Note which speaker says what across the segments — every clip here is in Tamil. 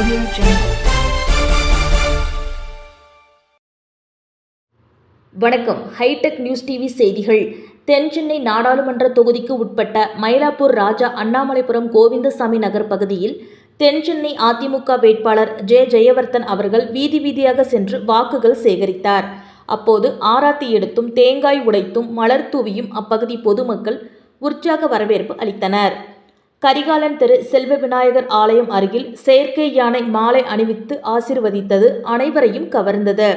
Speaker 1: Audio Jungle.
Speaker 2: வணக்கம் ஹைடெக் நியூஸ் டிவி செய்திகள் தென்சென்னை நாடாளுமன்ற தொகுதிக்கு உட்பட்ட மயிலாப்பூர் ராஜா அண்ணாமலைபுரம் கோவிந்தசாமி நகர் பகுதியில் தென்சென்னை அதிமுக வேட்பாளர் ஜெ. ஜெயவர்தன் அவர்கள் வீதி வீதியாக சென்று வாக்குகள் சேகரித்தார். அப்போது ஆராத்தி எடுத்தும் தேங்காய் உடைத்தும் மலர் தூவியும் அப்பகுதி பொதுமக்கள் உற்சாக வரவேற்பு அளித்தனர். கரிகாலன் தெரு செல்வ விநாயகர் ஆலயம் அருகில் செயற்கை யானை மாலை அணிவித்து ஆசிர்வதித்தது அனைவரையும் கவர்ந்தது.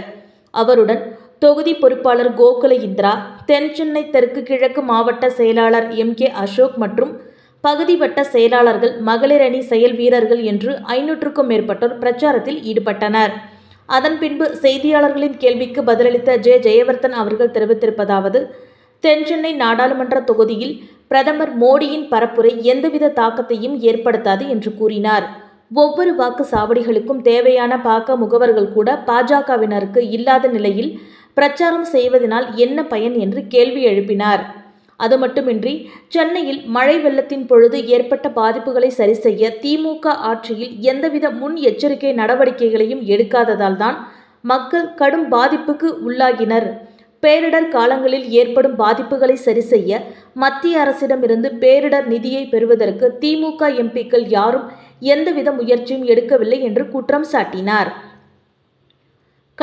Speaker 2: அவருடன் தொகுதி பொறுப்பாளர் கோகுல இந்திரா தென் சென்னை தெற்கு கிழக்கு மாவட்ட செயலாளர் எம் கே அசோக் மற்றும் பகுதி வட்ட செயலாளர்கள் மகளிர் அணி செயல் வீரர்கள் என்று ஐநூற்றுக்கும் மேற்பட்டோர் பிரச்சாரத்தில் ஈடுபட்டனர். அதன் பின்பு செய்தியாளர்களின் கேள்விக்கு பதிலளித்த ஜெ. ஜெயவர்தன் அவர்கள் தெரிவித்திருப்பதாவது தென்சென்னை நாடாளுமன்ற தொகுதியில் பிரதமர் மோடியின் பரப்புரை எந்தவித தாக்கத்தையும் ஏற்படுத்தாது என்று கூறினார். ஒவ்வொரு வாக்கு சாவடிகளுக்கும் தேவையான பாக்க முகவர்கள் கூட பாஜகவினருக்கு இல்லாத நிலையில் பிரச்சாரம் செய்வதனால் என்ன பயன் என்று கேள்வி எழுப்பினார். அது மட்டுமின்றி சென்னையில் மழை வெள்ளத்தின் பொழுது ஏற்பட்ட பாதிப்புகளை சரிசெய்ய திமுக ஆட்சியில் எந்தவித முன் எச்சரிக்கை நடவடிக்கைகளையும் எடுக்காததால் தான் மக்கள் கடும் பாதிப்புக்கு உள்ளாகினர். பேரிடர் காலங்களில் ஏற்படும் பாதிப்புகளை சரி செய்ய மத்திய அரசிடமிருந்து பேரிடர் நிதியை பெறுவதற்கு திமுக எம்பிக்கள் யாரும் எந்தவித முயற்சியும் எடுக்கவில்லை என்று குற்றம் சாட்டினார்.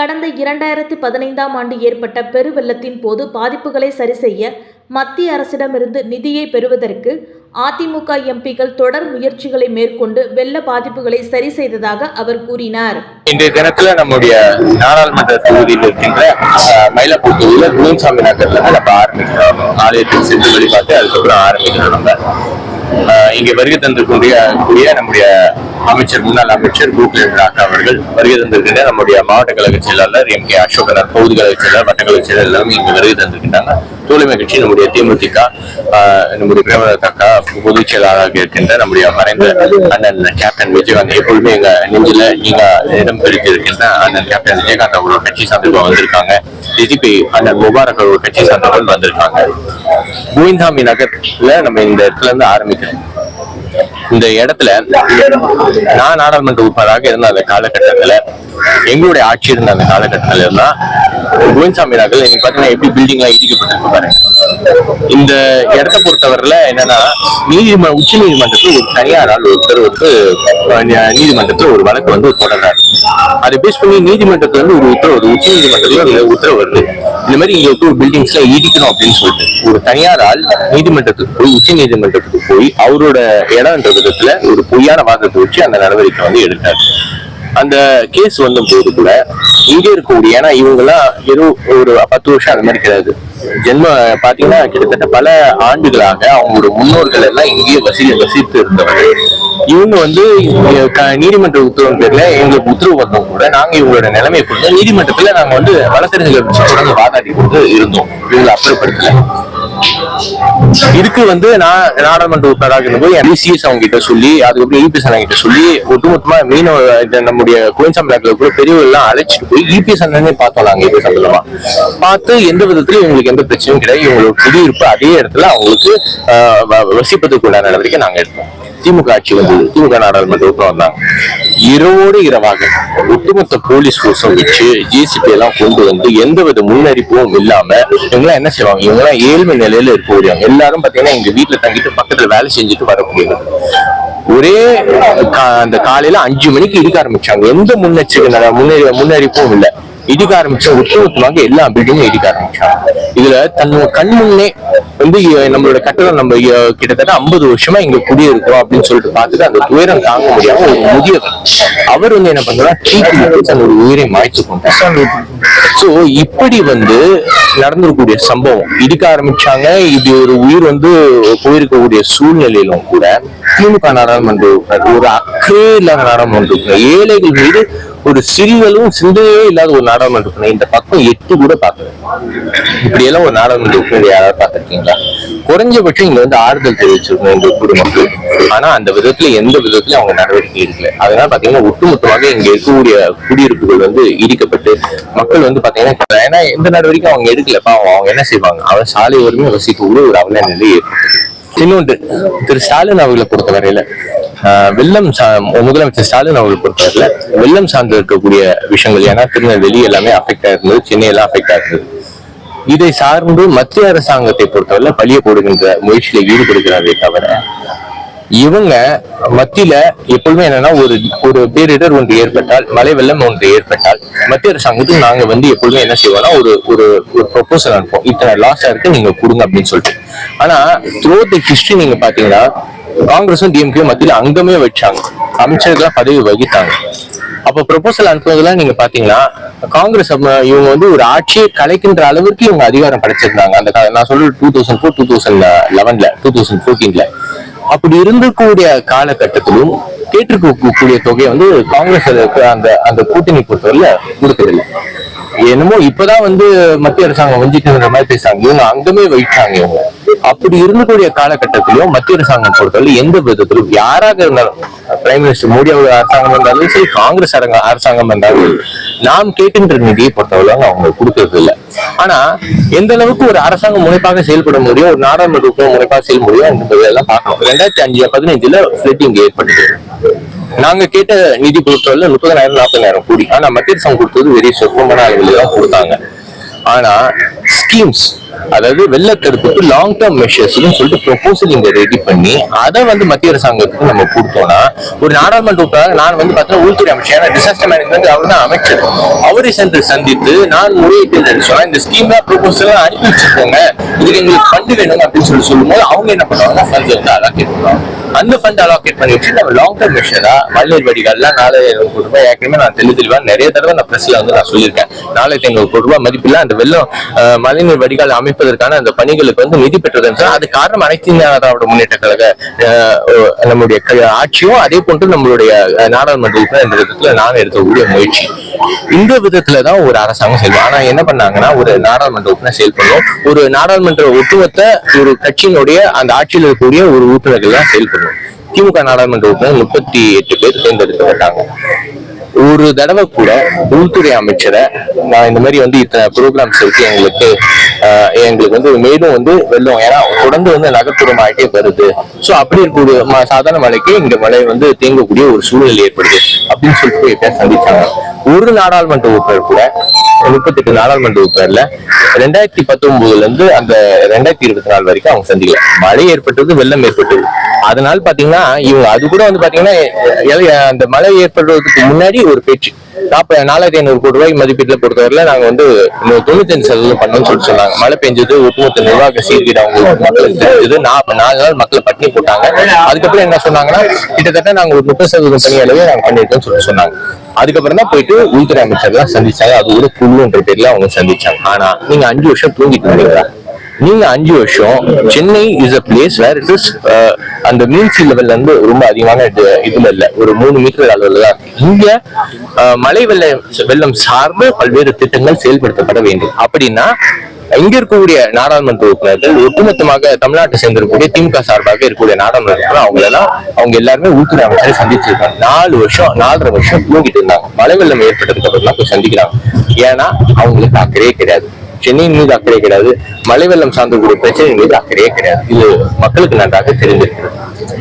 Speaker 2: கடந்த இரண்டாயிரத்தி பதினைந்தாம் ஆண்டு ஏற்பட்ட பெருவெள்ளத்தின் போது பாதிப்புகளை சரிசெய்ய மத்திய அரசிடமிருந்து நிதியை பெறுவதற்கு அதிமுக எம்பிக்கள் தொடர் முயற்சிகளை மேற்கொண்டு வெள்ள பாதிப்புகளை சரி செய்ததாக அவர் கூறினார்.
Speaker 3: இன்றைய தினத்துல நம்முடைய நாடாளுமன்ற தொகுதியில் இருக்கின்ற அஹ், மயிலாப்பூர் தொகுதியில குலன்சாமி நகர்ல நம்ம ஆரம்பிக்கிறோம். ஆலயத்தில் சென்று வழிபாட்டு அதுக்கப்புறம் ஆரம்பிக்கிறோம் நம்ம. இங்கே வருகை தந்திருக்கூடிய கூடிய நம்முடைய அமைச்சர் முன்னாள் அமைச்சர் பூபேந்திர அக்கா அவர்கள் வருகை தந்திருக்கின்ற நம்முடைய மாவட்ட கழக செயலாளர் எம் கே அசோகனர் பகுதி கழக செயலாளர் வட்ட கழக செயலாளர் எல்லாமே இங்கே வருகை தந்திருக்கின்றாங்க. தோழமை கட்சி நம்முடைய தேமுதிக நம்முடைய பிரேமலதா அக்கா பொதுச் செயலாளராக இருக்கின்ற நம்முடைய மறைந்த அண்ணன் கேப்டன் விஜயகாந்த் எப்பொழுதுமே எங்க நெஞ்சில நீங்க இடம் பிடித்து இருக்கின்ற அண்ணன் கேப்டன் விஜயகாந்த் அவர்களோட கட்சி சார்ந்தவர்கள் வந்திருக்காங்க. டிஜிபி அண்ணன் முபாரக் அவர்கள் கட்சி சார்ந்தவர்கள் வந்திருக்காங்க. கோவிந்தாமி நகர்ல நம்ம இந்த இடத்துல இருந்து ஆரம்பிக்கிறோம். இந்த இடத்துல நான் நாடாளுமன்ற உறுப்பினராக இருந்த அந்த காலகட்டத்துல எங்களுடைய ஆட்சி இருந்த அந்த காலகட்டத்தில் இருந்தால் கோவிந்தசாமி ராகல் நீங்க பாத்தீங்கன்னா எப்படி பில்டிங் இடிக்கப்பட்டிருக்கு பாருங்க இந்த இடத்த பொறுத்தவரையில என்னன்னா நீதிமன்ற உச்ச நீதிமன்றத்தில் ஒரு தனியார் ஆள் ஒருத்தர் வந்து நீதிமன்றத்தில் ஒரு வழக்கு வந்து தொடர்றாரு. அதை பேஸ் பண்ணி நீதிமன்றத்துல இருந்து ஒரு உத்தரவு வருது. உச்ச நீதிமன்றத்துல உத்தரவு வருது. இந்த மாதிரி இங்க வந்து ஒரு பில்டிங்ஸ்ல இடிக்கணும் அப்படின்னு சொல்லிட்டு ஒரு தனியார் ஆள் நீதிமன்றத்துக்கு போய் உச்ச நீதிமன்றத்துக்கு போய் அவரோட இடம்ன்ற விதத்துல ஒரு பொய்யான வாதத்தை வச்சு அந்த நடவடிக்கை வந்து எடுத்தார். அந்த கேஸ் வந்த போது கூட இங்க இருக்கக்கூடிய ஏன்னா இவங்க எல்லாம் ஏதோ ஒரு பத்து வருஷம் அந்த மாதிரி கிடையாது. ஜென்ம பாத்தீங்கன்னா கிட்டத்தட்ட பல ஆண்டுகளாக அவங்களோட முன்னோர்கள் எல்லாம் இங்கேயே வசி வசித்து இருந்தவர்கள் இவங்க வந்து நீதிமன்ற உத்தரவு பேர்ல எங்களுக்கு உத்தரவு வந்தோம் கூட நாங்க இவங்களோட நிலைமையை கொடுத்து நீதிமன்றத்துல நாங்க வந்து வழக்கறிஞர்கள் வச்சு தொடர்ந்து வாதாடி கொண்டு இருந்தோம். இவங்களை அப்புறப்படுத்தல. இதுக்கு வந்து நான் நாடாளுமன்ற உறுப்பினராக இருந்தபோது டிசிஎஸ் அவங்க கிட்ட சொல்லி அதுக்கப்புறம் இபிஎஸ் அண்ணன் கிட்ட சொல்லி ஒட்டுமொத்தமா மீனவ நம்முடைய கோயின்சாம்பிளாக்ல கூட பெரியவர்கள் எல்லாம் அழைச்சிட்டு போய் இபிஎஸ் அண்ணனே பார்த்தோம் நாங்க இபிஎஸ் சம்பந்தமா பார்த்து எந்த விதத்திலும் எந்த பிரச்சனையும் கிடையாது. இவங்களோட குடியிருப்பு அதே இடத்துல அவங்களுக்கு ஆஹ், வ- வசிப்பதற்கு உண்டான நடவடிக்கை நாங்க எடுத்தோம். திமுக ஆட்சி வந்தது. திமுக நாடாளுமன்ற உறுப்பினர் வந்தாங்க. இரவோடு இரவாக ஒட்டுமொத்த போலீஸ் ஃபோர்ஸும் வச்சு ஜிசிபி எல்லாம் கொண்டு வந்து எந்தவித முன்னறிப்பும் இல்லாம இவங்களாம் என்ன செய்வாங்க? இவங்கெல்லாம் ஏழ்மை நிலையில இருக்கக்கூடியவங்க எல்லாரும் பாத்தீங்கன்னா எங்க வீட்டுல தங்கிட்டு பக்கத்துல வேலை செஞ்சுட்டு வரக்கூடியவங்க ஒரே அந்த காலையில அஞ்சு மணிக்கு இருக்க ஆரம்பிச்சாங்க. எந்த முன்னெச்சரிக்கை முன்னறிப்பும் இல்லை. இடிக்க ஆரம்பிச்ச ஒட்டுமொத்தமாக எல்லா பில்டிங்கும் இடிக்க ஆரம்பிச்சாங்க இதுல தன்னோட கண் முன்னே வந்து நம்மளோட கட்டடம் நம்ம கிட்டத்தட்ட ஐம்பது வருஷமா இங்க குடியிருக்கிறோம் அப்படின்னு சொல்லிட்டு பார்த்துட்டு அந்த துயரம் தாங்க முடியாம ஒரு முதியவர் அவர் வந்து என்ன பண்றாரு தீக்கு தன்னோட உயிரை மாய்த்து கொண்டார். சோ இப்படி வந்து நடந்திருக்கக்கூடிய சம்பவம். இடிக்க ஆரம்பிச்சாங்க இது ஒரு உயிர் வந்து போயிருக்கக்கூடிய சூழ்நிலையிலும் கூட திமுக நாடாளுமன்ற ஒரு அக்கறை இல்லாத நாடாளுமன்ற இருக்கணும் ஏழைகள் மீது ஒரு சிறிதளவும் சிந்தையே இல்லாத ஒரு நாடாளுமன்றம் இருக்கணும் இந்த பக்கம் எட்டு கூட பார்க்கல. இப்படி எல்லாம் ஒரு நாடாளுமன்ற உறுப்பினர் யாராவது பார்த்திருக்கீங்களா? குறைஞ்சபட்சம் இங்க வந்து ஆறுதல் தெரிவிச்சிருக்கணும் இந்த குடும்பங்கள் ஆனா அந்த விதத்துல எந்த விதத்துலயும் அவங்க நடவடிக்கை எடுக்கல. அதனால பாத்தீங்கன்னா ஒட்டுமொத்தமாக இங்க இருக்கக்கூடிய குடியிருப்புகள் வந்து இடிக்கப்பட்டு மக்கள் வந்து பாத்தீங்கன்னா ஏன்னா எந்த நடவடிக்கையும் அவங்க எடுக்கல. பாவம் அவங்க என்ன செய்வாங்க? அவன் சாலை வறுமை வசிக்கக்கூடிய ஒரு அவல நிலை ஏற்பட்டது இன்னொன்று திரு ஸ்டாலின் அவர்களை பொறுத்தவரையில வரையில வெள்ளம் சா முதலமைச்சர் ஸ்டாலின் அவர்கள் பொறுத்தவரையில வெள்ளம் சார்ந்து இருக்கக்கூடிய விஷயங்கள் ஏன்னா திருநெல்வேலி எல்லாமே அஃபெக்ட் ஆயிருந்தது சென்னை எல்லாம் அஃபெக்ட் ஆயிருந்தது. இதை சார்ந்து மத்திய அரசாங்கத்தை பொறுத்தவரை பழிய போடுகின்ற முயற்சியில ஈடுபடுகிறாரே தவிர இவங்க மத்தியில எப்பொழுதுமே என்னன்னா ஒரு ஒரு பேரிடர் ஒன்று ஏற்பட்டால் மழை வெள்ளம் ஒன்று ஏற்பட்டால் மத்திய அரசாங்கத்துக்கு நாங்க வந்து எப்பொழுதுமே என்ன செய்வோம்னா ஒரு ஒரு ஒரு ப்ரொபோசல் அனுப்போம் இத்தனை லாஸ்டா இருக்கு நீங்க கொடுங்க அப்படின்னு சொல்லிட்டு. ஆனா த்ரூ தி ஹிஸ்டரி நீங்க பாத்தீங்கன்னா காங்கிரஸும் டிஎம்கே மத்தியில அங்கமே வச்சாங்க. அமைச்சர்களா பதவி வகித்தாங்க. அப்ப ப்ரொபோசல் அனுப்புவதெல்லாம் நீங்க பாத்தீங்கன்னா காங்கிரஸ் இவங்க வந்து ஒரு ஆட்சியை கலைக்கின்ற அளவுக்கு இவங்க அதிகாரம் படைச்சிருந்தாங்க. அந்த நான் சொல்ற two thousand four two thousand லெவன்ல two thousand ஃபோர்டீன்ல அப்படி இருந்தக்கூடிய காலகட்டத்திலும் கேட்டிருக்கக்கூடிய தொகையை வந்து காங்கிரஸ் அந்த அந்த கூட்டணி பொறுத்தவரையில கொடுக்கறதில்லை என்னமோ இப்பதான் வந்து மத்திய அரசாங்கம் வஞ்சிட்டுன்ற மாதிரி பேசுறாங்க. இவங்க அங்கமே வைச்சாங்க இவங்க. அப்படி இருந்தக்கூடிய காலகட்டத்திலயும் மத்திய அரசாங்கம் பொறுத்தவரை எந்த விதத்திலும் யாராக இருந்தாலும் பிரைம் மினிஸ்டர் மோடி அவர் அரசாங்கம் இருந்தாலும் சரி காங்கிரஸ் அரங்க- அரசாங்கம் இருந்தாலும் நாம் கேட்கின்ற நிதியை பொறுத்தவரை அவங்க கொடுக்கறது இல்லை. ஆனா எந்த அளவுக்கு ஒரு அரசாங்கம் முனைப்பாக செயல்பட முடியும் ஒரு நாடாளுமன்ற உறுப்பினர் முனைப்பாக செயல்பட முடியும் என்பதெல்லாம் பார்க்கணும். ரெண்டாயிரத்தி அஞ்சு பதினைஞ்சுல ஃபிளட்டிங் ஏற்பட்டது. நாங்க கேட்ட நிதி பொறுத்தவரை முப்பதாயிரம் நாற்பதாயிரம் கோடி. ஆனா மத்திய அரசாங்கம் கொடுத்தது வெறும் சொற்பமான அளவில் தான் கொடுத்தாங்க. ஆனா ஸ்கீம்ஸ் அதாவது வெள்ளத்தடுப்புக்கு லாங் டேர்ம் மெஷர்ஸ்னு சொல்லிட்டு ப்ரொபோசல் இங்க ரெடி பண்ணி அதை வந்து மத்திய அரசாங்கத்துக்கு நம்ம கொடுத்தோம்னா ஒரு நாடாளுமன்ற உறுப்பினர் நான் வந்து பார்த்தீங்கன்னா உள்துறை அமைச்சர் ஏன்னா டிசாஸ்டர் மேனேஜ்மெண்ட் அவர் தான் அமைச்சர். அவரை சென்று சந்தித்து நான் முறையிட்டு சொன்னா இந்த ஸ்கீம் ப்ரொபோசல் அனுப்பி வச்சிருக்கோங்க இதுக்கு எங்களுக்கு ஃபண்ட் வேணும் அப்படின்னு சொல்லி சொல்லும்போது அவங்க என்ன பண்ணுவாங்க ஃபண்ட் வந்து அலாக்கேட் பண்ணுவாங்க. அந்த ஃபண்ட் அலாகேட் பண்ணி வச்சு நம்ம லாங் டேர்ம் மிஷனா மழைநீர் வடிகால்லாம் நாலாயிரம் கோடி ரூபாய் ஏற்கனவே நான் தெளி தெளிவாக நிறைய தடவை நான் பிரஸ்ல வந்து நான் சொல்லியிருக்கேன். நாலாயிரத்தி ஐநூறு கோடி ரூபாய் மதிப்பில் அந்த வெள்ளம் மழைநீர் வடிகால் அமைப்பதற்கான அந்த பணிகளுக்கு வந்து நிதி பெற்றதுன்னு அது காரணம் அனைத்து இந்திய திராவிட முன்னேற்ற கழக நம்முடைய ஆட்சியும் அதே போன்று நம்மளுடைய அஹ், நாடாளுமன்ற இந்த விதத்துல நான் எடுக்கக்கூடிய முயற்சி. இந்த விதத்துல தான் ஒரு அரசாங்கம் செல்வோம் ஆனா என்ன பண்ணாங்கன்னா ஒரு நாடாளுமன்ற உறுப்பினர் செயல்படணும். ஒரு நாடாளுமன்ற ஒட்டுமொத்த ஒரு கட்சியினுடைய அந்த ஆட்சியில் இருக்கக்கூடிய ஒரு உறுப்பினர்கள் தான் செயல்படணும். திமுக நாடாளுமன்ற உறுப்பினர் முப்பத்தி எட்டு பேர் தேர்ந்தெடுக்கப்பட்டாங்க. ஒரு தடவை கூட உள்துறை அமைச்சரை நான் இந்த மாதிரி வந்து இத்தனை ப்ரோக்ராம்ஸ் இருக்கு எங்களுக்கு ஆஹ், எங்களுக்கு வந்து மேலும் வந்து வெள்ளம் ஏன்னா தொடர்ந்து வந்து நகர்ப்புறம் ஆகிட்டே வருது. ஸோ அப்படி இருக்கக்கூடிய சாதாரண மழைக்கு இந்த மழை வந்து தேங்கக்கூடிய ஒரு சூழ்நிலை ஏற்படுது அப்படின்னு சொல்லிட்டு போய் சந்திச்சாங்க. ஒரு நாடாளுமன்ற உறுப்பினர் கூட முப்பத்தெட்டு நாடாளுமன்ற உறுப்பினர்ல ரெண்டாயிரத்தி பத்தொன்பதுல இருந்து அந்த ரெண்டாயிரத்தி இருபத்தி நாலு வரைக்கும் அவங்க சந்திக்கல. மழை ஏற்பட்டது வெள்ளம் ஏற்பட்டது. அதனால பாத்தீங்கன்னா இவங்க அது கூட வந்து பாத்தீங்கன்னா அந்த மழை ஏற்படுறதுக்கு முன்னாடி ஒரு பேச்சு. நாற்பது நாலாயிரத்தி ஐநூறு கோடி ரூபாய் மதிப்பீட்டுல பொறுத்தவரையில நாங்க வந்து தொண்ணூத்தி தொண்ணூத்தஞ்சு சதவீதம் பண்ணணும்னு சொல்லிட்டு சொன்னாங்க. மழை பெஞ்சது ஒட்டுமொத்த நிர்வாக சீர்கீடு அவங்க மக்களுக்கு தெரிஞ்சது. நாலு நாள் மக்களை பட்டினி போட்டாங்க. அதுக்கப்புறம் என்ன சொன்னாங்கன்னா கிட்டத்தட்ட நாங்க ஒரு முப்பது சதவீதம் பணி நாங்க பண்ணிருக்கோம்னு சொல்லிட்டு சொன்னாங்க. அதுக்கப்புறம் தான் போயிட்டு உள்துறை அமைச்சர்லாம் சந்திச்சாங்க. அது ஒரு குழுன்ற பேர்ல அவங்க சந்திச்சாங்க. ஆனா நீங்க அஞ்சு வருஷம் தூங்கிட்டு இருந்தீங்களா? நீங்க அஞ்சு வருஷம் Chennai is a place where it is அந்த மீன் சி லெவல்ல இருந்து ரொம்ப அதிகமான இது- இதுல இல்ல. ஒரு மூணு மீட்டர் அளவுல தான். இங்க uh, மழை வெள்ள வெள்ளம் சார்ந்து பல்வேறு திட்டங்கள் செயல்படுத்தப்பட வேண்டும். அப்படின்னா இங்க இருக்கக்கூடிய நாடாளுமன்ற உறுப்பினர்கள் ஒட்டுமொத்தமாக தமிழ்நாட்டை சேர்ந்திருக்கக்கூடிய திமுக சார்பாக இருக்கக்கூடிய நாடாளுமன்ற அவங்க எல்லாம் அவங்க எல்லாருமே உள்துறை அமைச்சரை சந்திச்சிருக்காங்க நாலு வருஷம் நாலரை வருஷம் தூங்கிட்டு இருந்தாங்க. மழை வெள்ளம் ஏற்பட்டதுக்கு அப்புறம் தான் போய் சந்திக்கிறாங்க. ஏன்னா அவங்களுக்கு அக்கறையே கிடையாது. சென்னையின் மீது அக்கறை கிடையாது. மழை வெள்ளம் சார்ந்தக்கூடிய பிரச்சனை மீது அக்கறையே கிடையாது. இது மக்களுக்கு நன்றாக தெரிந்திருக்கிறது.